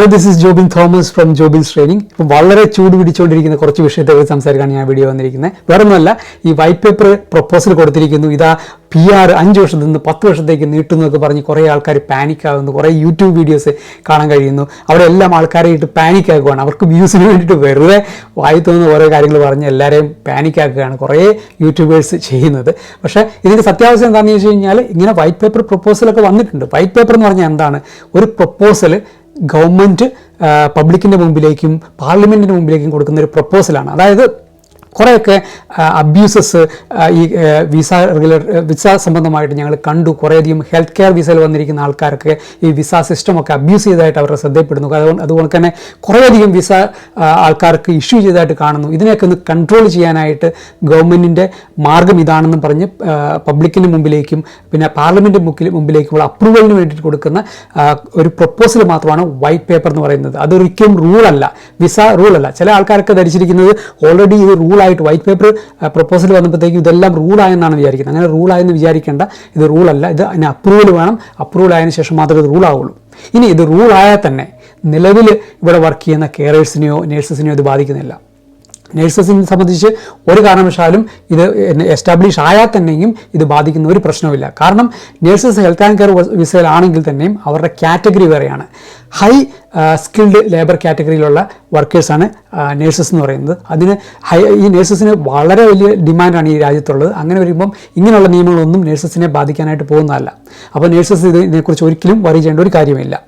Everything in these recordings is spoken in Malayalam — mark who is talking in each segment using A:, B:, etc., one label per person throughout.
A: Hello this is Jobin Thomas from Jobin's training ഇപ്പം വളരെ ചൂട് പിടിച്ചുകൊണ്ടിരിക്കുന്ന കുറച്ച് വിഷയത്തെക്കുറിച്ച് സംസാരിക്കാണ് ഞാൻ വീഡിയോ വന്നിരിക്കുന്നത്. വേറെ ഒന്നുമല്ല ഈ വൈറ്റ് പേപ്പർ പ്രൊപ്പോസൽ കൊടുത്തിരിക്കുന്നു. ഇതാ പി ആർ അഞ്ച് വർഷത്തിൽ നിന്ന് പത്ത് വർഷത്തേക്ക് നീട്ടുന്നു എന്നൊക്കെ പറഞ്ഞ് കുറേ ആൾക്കാർ പാനിക് ആകുന്നു കുറേ യൂട്യൂബ് വീഡിയോസ് കാണാൻ കഴിയുന്നു. അവിടെ എല്ലാം ആൾക്കാരെ ഇട്ട് പാനിക് ആക്കുകയാണ് അവർക്ക് വ്യൂസിന് വേണ്ടിയിട്ട് വെറുതെ വായി തോന്നുന്ന ഓരോ കാര്യങ്ങൾ പറഞ്ഞ് എല്ലാവരെയും പാനിക് ആക്കുകയാണ് കുറേ യൂട്യൂബേഴ്സ് ചെയ്യുന്നത്. പക്ഷേ ഇതിന്റെ സത്യാവസ്ഥ എന്താണെന്ന് ചോദിച്ചു കഴിഞ്ഞാൽ ഇങ്ങനെ വൈറ്റ് പേപ്പർ പ്രൊപ്പോസലൊക്കെ വന്നിട്ടുണ്ട്. വൈറ്റ് പേപ്പർ എന്ന് പറഞ്ഞാൽ എന്താണ്? ഒരു പ്രപ്പോസൽ ഗവൺമെന്റ് പബ്ലിക്കിന്റെ മുമ്പിലേക്കും പാർലമെന്റിന്റെ മുമ്പിലേക്കും കൊടുക്കുന്ന ഒരു പ്രപ്പോസലാണ്. അതായത് കുറേയൊക്കെ അബ്യൂസസ് ഈ വിസ റെഗുലർ വിസ സംബന്ധമായിട്ട് ഞങ്ങൾ കണ്ടു. കുറേയധികം ഹെൽത്ത് കെയർ വിസയിൽ വന്നിരിക്കുന്ന ആൾക്കാരൊക്കെ ഈ വിസ സിസ്റ്റമൊക്കെ അബ്യൂസ് ചെയ്തതായിട്ട് അവരുടെ ശ്രദ്ധപ്പെടുന്നു അതുകൊണ്ട് അതുകൊണ്ട് തന്നെ കുറേയധികം വിസ ആൾക്കാർക്ക് ഇഷ്യൂ ചെയ്തതായിട്ട് കാണുന്നു. ഇതിനെയൊക്കെ ഒന്ന് കൺട്രോൾ ചെയ്യാനായിട്ട് ഗവൺമെന്റിന്റെ മാർഗം ഇതാണെന്ന് പറഞ്ഞ് പബ്ലിക്കിന് മുമ്പിലേക്കും പിന്നെ പാർലമെന്റ് മുക്കിൽ മുമ്പിലേക്കുമുള്ള അപ്രൂവലിന് വേണ്ടിയിട്ട് കൊടുക്കുന്ന ഒരു പ്രപ്പോസൽ മാത്രമാണ് വൈറ്റ് പേപ്പർ എന്ന് പറയുന്നത്. അതൊരിക്കലും റൂളല്ല വിസ റൂളല്ല ചില ആൾക്കാരൊക്കെ ധരിച്ചിരിക്കുന്നത് ഓൾറെഡി ഇത് റൂളായിട്ട് വൈറ്റ് പേപ്പർ പ്രപ്പോസൽ വന്നപ്പോഴത്തേക്കും ഇതെല്ലാം റൂളായെന്നാണ് വിചാരിക്കുന്നത്. അങ്ങനെ റൂളായെന്ന് വിചാരിക്കേണ്ട. ഇത് റൂളല്ല. ഇത് അതിന് അപ്രൂവൽ വേണം. അപ്രൂവൽ ആയതിനു ശേഷം മാത്രമേ ഇത് റൂളാവുള്ളൂ. ഇനി ഇത് റൂളായാൽ തന്നെ നിലവിൽ ഇവിടെ വർക്ക് ചെയ്യുന്ന കെയറേഴ്സിനെയോ നേഴ്സസിനെയോ ഇത് ബാധിക്കുന്നില്ല. നേഴ്സസിനെ സംബന്ധിച്ച് ഒരു കാരണവശാലും ഇത് എസ്റ്റാബ്ലിഷ് ആയാൽ തന്നെയും ഇത് ബാധിക്കുന്ന ഒരു പ്രശ്നവുമില്ല. കാരണം നേഴ്സസ് ഹെൽത്ത് ആൻഡ് കെയർ വിസയിലാണെങ്കിൽ തന്നെയും അവരുടെ കാറ്റഗറി വേറെയാണ്. ഹൈ സ്കിൽഡ് ലേബർ കാറ്റഗറിയിലുള്ള വർക്കേഴ്സാണ് നേഴ്സസ് എന്ന് പറയുന്നത്. അതിന് ഹൈ ഈ നേഴ്സസിന് വളരെ വലിയ ഡിമാൻഡാണ് ഈ രാജ്യത്തുള്ളത്. അങ്ങനെ വരുമ്പം ഇങ്ങനെയുള്ള നിയമങ്ങളൊന്നും നേഴ്സസിനെ ബാധിക്കാനായിട്ട് പോകുന്നതല്ല. അപ്പോൾ നേഴ്സസ് ഇത് ഇതിനെക്കുറിച്ച് ഒരിക്കലും വറി ചെയ്യേണ്ട ഒരു കാര്യമില്ല.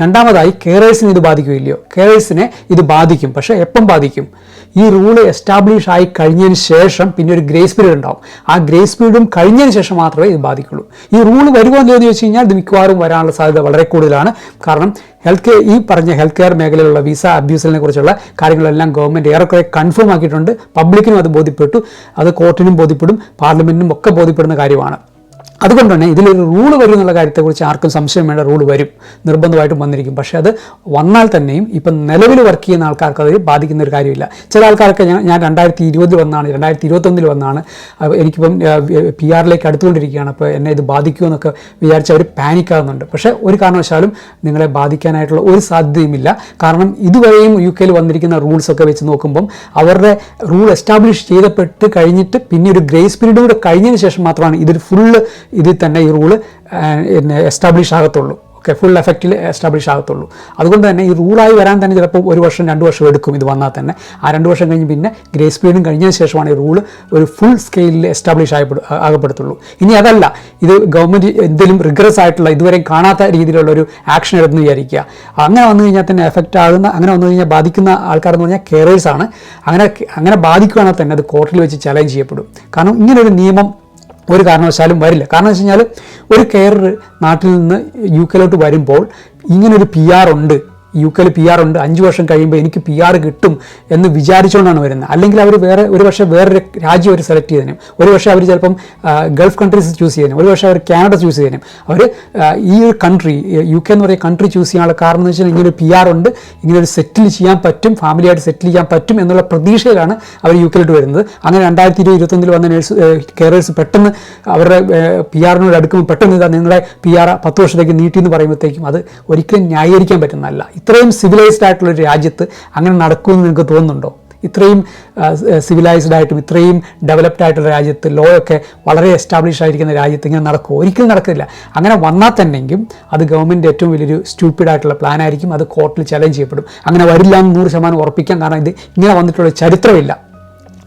A: രണ്ടാമതായി കെയറേഴ്സിനെ ഇത് ബാധിക്കുകയില്ലയോ? കെയറേഴ്സിനെ ഇത് ബാധിക്കും. പക്ഷേ എപ്പം ബാധിക്കും? ഈ റൂൾ എസ്റ്റാബ്ലിഷ് ആയി കഴിഞ്ഞതിന് ശേഷം പിന്നെ ഒരു ഗ്രേസ് പീരീഡ് ഉണ്ടാവും. ആ ഗ്രേസ് പീരീഡും കഴിഞ്ഞതിന് ശേഷം മാത്രമേ ഇത് ബാധിക്കുള്ളൂ. ഈ റൂൾ വരുമോ എന്ന് ചോദിച്ചു കഴിഞ്ഞാൽ ഇത് മിക്കവാറും വരാനുള്ള സാധ്യത വളരെ കൂടുതലാണ്. കാരണം ഹെൽത്ത് കെയർ ഈ പറഞ്ഞ ഹെൽത്ത് കെയർ മേഖലയിലുള്ള വിസ അബ്യൂസിനെ കുറിച്ചുള്ള കാര്യങ്ങളെല്ലാം ഗവൺമെന്റ് ഏറെക്കുറെ കൺഫേം ആക്കിയിട്ടുണ്ട്. പബ്ലിക്കിനും അത് ബോധ്യപ്പെട്ടു. അത് കോർട്ടിനും ബോധ്യപ്പെടും. പാർലമെന്റിനും ഒക്കെ ബോധ്യപ്പെടുന്ന കാര്യമാണ്. അതുകൊണ്ട് തന്നെ ഇതിലൊരു റൂൾ വരും എന്നുള്ള കാര്യത്തെക്കുറിച്ച് ആർക്കും സംശയം വേണ്ട റൂൾ വരും. നിർബന്ധമായിട്ടും വന്നിരിക്കും. പക്ഷേ അത് വന്നാൽ തന്നെയും ഇപ്പം നിലവിൽ വർക്ക് ചെയ്യുന്ന ആൾക്കാർക്ക് അത് ബാധിക്കുന്ന ഒരു കാര്യമില്ല. ചില ആൾക്കാർക്ക് ഞാൻ ഞാൻ രണ്ടായിരത്തി ഇരുപതിൽ വന്നാണ്. രണ്ടായിരത്തി ഇരുപത്തൊന്നിൽ വന്നാണ് എനിക്കിപ്പം പി ആറിലേക്ക് അടുത്തുകൊണ്ടിരിക്കുകയാണ്. അപ്പോൾ എന്നെ ഇത് ബാധിക്കുമെന്നൊക്കെ വിചാരിച്ച് അവർ പാനിക് ആകുന്നുണ്ട് പക്ഷേ ഒരു കാരണവശാലും നിങ്ങളെ ബാധിക്കാനായിട്ടുള്ള ഒരു സാധ്യതയുമില്ല. കാരണം ഇതുവരെയും യു കെയിൽ വന്നിരിക്കുന്ന റൂൾസ് ഒക്കെ വെച്ച് നോക്കുമ്പം അവരുടെ റൂൾ എസ്റ്റാബ്ലിഷ് ചെയ്തപ്പെട്ട് കഴിഞ്ഞിട്ട് പിന്നെ ഒരു ഗ്രേസ് പീരീഡ് കൂടെ കഴിഞ്ഞതിന് ശേഷം മാത്രമാണ് ഇതൊരു ഫുള്ള് ഇതിൽ തന്നെ ഈ റൂൾ എസ്റ്റാബ്ലിഷ് ആകത്തുള്ളൂ. ഓക്കെ ഫുൾ എഫക്റ്റിൽ എസ്റ്റാബ്ലിഷ് ആകത്തുള്ളൂ. അതുകൊണ്ട് തന്നെ ഈ റൂളായി വരാൻ തന്നെ ചിലപ്പോൾ ഒരു വർഷം രണ്ട് വർഷം എടുക്കും ഇത് വന്നാൽ തന്നെ. ആ രണ്ട് വർഷം കഴിഞ്ഞ് പിന്നെ ഗ്രേസ് പീരീഡും കഴിഞ്ഞതിന് ശേഷമാണ് ഈ റൂൾ ഒരു ഫുൾ സ്കെയിലിൽ എസ്റ്റാബ്ലിഷ് ആയപ്പെടു ആകപ്പെടുത്തുള്ളൂ. ഇനി അതല്ല ഇത് ഗവൺമെന്റ് എന്തെങ്കിലും റിഗ്രസ് ആയിട്ടുള്ള ഇതുവരെ കാണാത്ത രീതിയിലുള്ള ഒരു ആക്ഷൻ എടുത്തെന്ന് വിചാരിക്കുക. അങ്ങനെ വന്നു കഴിഞ്ഞാൽ തന്നെ എഫക്റ്റ് ആകുന്ന അങ്ങനെ വന്നു കഴിഞ്ഞാൽ ബാധിക്കുന്ന ആൾക്കാരെന്ന് പറഞ്ഞാൽ കെയറേഴ്സാണ് അങ്ങനെ അങ്ങനെ ബാധിക്കുകയാണെങ്കിൽ തന്നെ അത് കോർട്ടിൽ വെച്ച് ചലഞ്ച് ചെയ്യപ്പെടും. കാരണം ഇങ്ങനൊരു നിയമം ഒരു കാരണവശാലും വരില്ല. കാരണം വെച്ച് കഴിഞ്ഞാൽ ഒരു കെയർ നാട്ടിൽ നിന്ന് യു കെയിലോട്ട് വരുമ്പോൾ ഇങ്ങനൊരു പി ആർ ഉണ്ട്. യു കെയിൽ പി ആർ ഉണ്ട്. അഞ്ച് വർഷം കഴിയുമ്പോൾ എനിക്ക് പി ആർ കിട്ടും എന്ന് വിചാരിച്ചുകൊണ്ടാണ് വരുന്നത്. അല്ലെങ്കിൽ അവർ വേറെ ഒരു പക്ഷേ വേറൊരു രാജ്യം അവർ സെലക്ട് ചെയ്തതിനും ഒരു പക്ഷേ അവർ ചിലപ്പം ഗൾഫ് കൺട്രീസ് ചൂസ് ചെയ്തതിനും ഒരു പക്ഷേ അവർ കാനഡ ചൂസ് ചെയ്തതിനും അവർ ഈ ഒരു കൺട്രി യു കെ എന്ന് പറയുന്ന കൺട്രി ചൂസ് ചെയ്യാനുള്ള കാരണം എന്ന് വെച്ചാൽ ഇങ്ങനെ ഒരു പി ആർ ഉണ്ട്. ഇങ്ങനെ ഒരു സെറ്റിൽ ചെയ്യാൻ പറ്റും ഫാമിലിയായിട്ട് സെറ്റിൽ ചെയ്യാൻ പറ്റും എന്നുള്ള പ്രതീക്ഷയിലാണ് അവർ യു കെയിലോട്ട് വരുന്നത്. അങ്ങനെ രണ്ടായിരത്തി ഇരുപത് ഇരുപത്തൊന്നിൽ വന്ന നേഴ്സ് കെയറേഴ്സ് പെട്ടെന്ന് അവരുടെ പി ആറിനോട് അടുക്കുമ്പോൾ പെട്ടെന്ന് ഇതാ നിങ്ങളുടെ പി ആർ പത്ത് വർഷത്തേക്ക് നീട്ടി എന്ന് പറയുമ്പോഴത്തേക്കും അത് ഒരിക്കലും ന്യായീകരിക്കാൻ പറ്റുന്നതല്ല. ഇത്രയും സിവിലൈസ്ഡ് ആയിട്ടുള്ള ഒരു രാജ്യത്ത് അങ്ങനെ നടക്കുമെന്ന് നിങ്ങൾക്ക് തോന്നുന്നുണ്ടോ? ഇത്രയും സിവിലൈസ്ഡ് ആയിട്ടും ഇത്രയും ഡെവലപ്ഡ് ആയിട്ടുള്ള രാജ്യത്ത് ലോ ഒക്കെ വളരെ എസ്റ്റാബ്ലിഷ് ആയിരിക്കുന്ന രാജ്യത്ത് ഇങ്ങനെ നടക്കും ഒരിക്കലും നടക്കില്ല അങ്ങനെ വന്നാൽ തന്നെങ്കിലും അത് ഗവൺമെന്റ് ഏറ്റവും വലിയൊരു സ്റ്റൂപ്പിഡ് ആയിട്ടുള്ള പ്ലാൻ ആയിരിക്കും. അത് കോർട്ടിൽ ചലഞ്ച് ചെയ്യപ്പെടും. അങ്ങനെ വരില്ല എന്ന് നൂറ് ശതമാനം ഉറപ്പിക്കാം. കാരണം ഇത് ഇങ്ങനെ വന്നിട്ടുള്ള ചരിത്രമില്ല.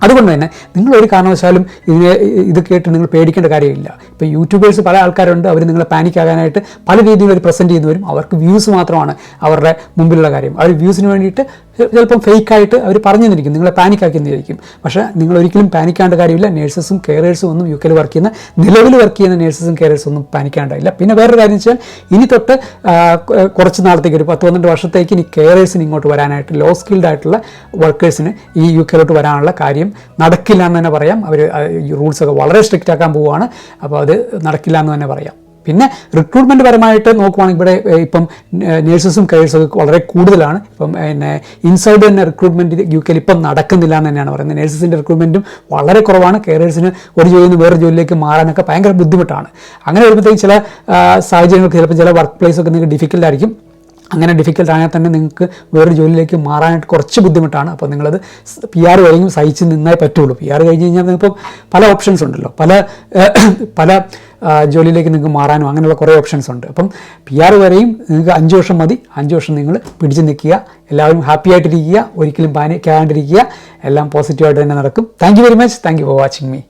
A: അതുകൊണ്ട് തന്നെ നിങ്ങൾ ഒരു കാരണവശാലും ഇതിനെ ഇത് കേട്ട് നിങ്ങൾ പേടിക്കേണ്ട കാര്യമില്ല. ഇപ്പോൾ യൂട്യൂബേഴ്സ് പല ആൾക്കാരുണ്ട് അവർ നിങ്ങളെ പാനിക് ആകാനായിട്ട് പല രീതിയിൽ അവർ പ്രസന്റ് ചെയ്യുന്നവരും അവർക്ക് വ്യൂസ് മാത്രമാണ് അവരുടെ മുമ്പിലുള്ള കാര്യം. അവർ വ്യൂസിന് വേണ്ടിയിട്ട് ചിലപ്പം ഫേക്കായിട്ട് അവർ പറഞ്ഞു തന്നിരിക്കും നിങ്ങളെ പാനിക്കാക്കി തന്നിരിക്കും പക്ഷേ നിങ്ങൾ ഒരിക്കലും പാനിക്കാണ്ട കാര്യമില്ല. നേഴ്സസും കെയറേഴ്സും ഒന്നും യു കെയിൽ വർക്ക് ചെയ്യുന്ന നിലവിൽ വർക്ക് ചെയ്യുന്ന നേഴ്സസും കെയറേഴ്സും ഒന്നും പാനിക്കാണ്ടായില്ല. പിന്നെ വേറൊരു കാര്യം വെച്ചാൽ ഇനി തൊട്ട് കുറച്ച് നാളത്തേക്ക് ഒരു പത്ത് പന്ത്രണ്ട് വർഷത്തേക്ക് ഇനി കെയറേഴ്സിന് ഇങ്ങോട്ട് വരാനായിട്ട് ലോ സ്കിൽഡ് ആയിട്ടുള്ള വർക്കേഴ്സിന് ഈ യു കെയിലോട്ട് വരാനുള്ള കാര്യം നടക്കില്ല എന്ന് തന്നെ പറയാം. അവർ റൂൾസ് ഒക്കെ വളരെ സ്ട്രിക്റ്റ് ആക്കാൻ പോവുകയാണ്. അപ്പോൾ അത് നടക്കില്ല എന്ന് തന്നെ പറയാം. പിന്നെ റിക്രൂട്ട്മെന്റ് പരമായിട്ട് നോക്കുവാണെങ്കിൽ ഇവിടെ ഇപ്പം നേഴ്സസും കെയർസും ഒക്കെ വളരെ കൂടുതലാണ്. ഇപ്പം പിന്നെ ഇൻസൈഡ് തന്നെ റിക്രൂട്ട്മെന്റ് യു കെയിൽ ഇപ്പം നടക്കുന്നില്ല എന്ന് തന്നെയാണ് പറയുന്നത്. നേഴ്സസിന്റെ റിക്രൂട്ട്മെന്റും വളരെ കുറവാണ്. കെയറേഴ്സിന് ഒരു ജോലിയിൽ നിന്ന് വേറെ ജോലിയിലേക്ക് മാറാനൊക്കെ ഭയങ്കര ബുദ്ധിമുട്ടാണ്. അങ്ങനെ വരുമ്പോഴത്തേക്കും ചില സാഹചര്യങ്ങൾക്ക് ചിലപ്പോൾ ചില വർക്ക് പ്ലേസ് ഒക്കെ നിങ്ങൾക്ക് ഡിഫിക്കൽട്ട് ആയിരിക്കും. അങ്ങനെ ഡിഫിക്കൽട്ട് ആയാൽ തന്നെ നിങ്ങൾക്ക് വേറൊരു ജോലിയിലേക്ക് മാറാനായിട്ട് കുറച്ച് ബുദ്ധിമുട്ടാണ്. അപ്പോൾ നിങ്ങളത് പി ആർ കഴിഞ്ഞും സഹിച്ച് നിന്നേ പറ്റുള്ളൂ. പി ആർ കഴിഞ്ഞ് കഴിഞ്ഞാൽ നിങ്ങൾക്ക് പല ഓപ്ഷൻസ് ഉണ്ടല്ലോ. പല പല ജോലിയിലേക്ക് നിങ്ങൾക്ക് മാറാനും അങ്ങനെയുള്ള കുറേ ഓപ്ഷൻസ് ഉണ്ട്. അപ്പം പി ആർ വരെയും നിങ്ങൾക്ക് അഞ്ച് വർഷം മതി. അഞ്ച് വർഷം നിങ്ങൾ പിടിച്ചു നിൽക്കുക. എല്ലാവരും ഹാപ്പി ആയിട്ടിരിക്കുക. ഒരിക്കലും പാനിക്കാണ്ടിരിക്കുക എല്ലാം പോസിറ്റീവായിട്ട് തന്നെ നടക്കും. Thank very much thank for watching me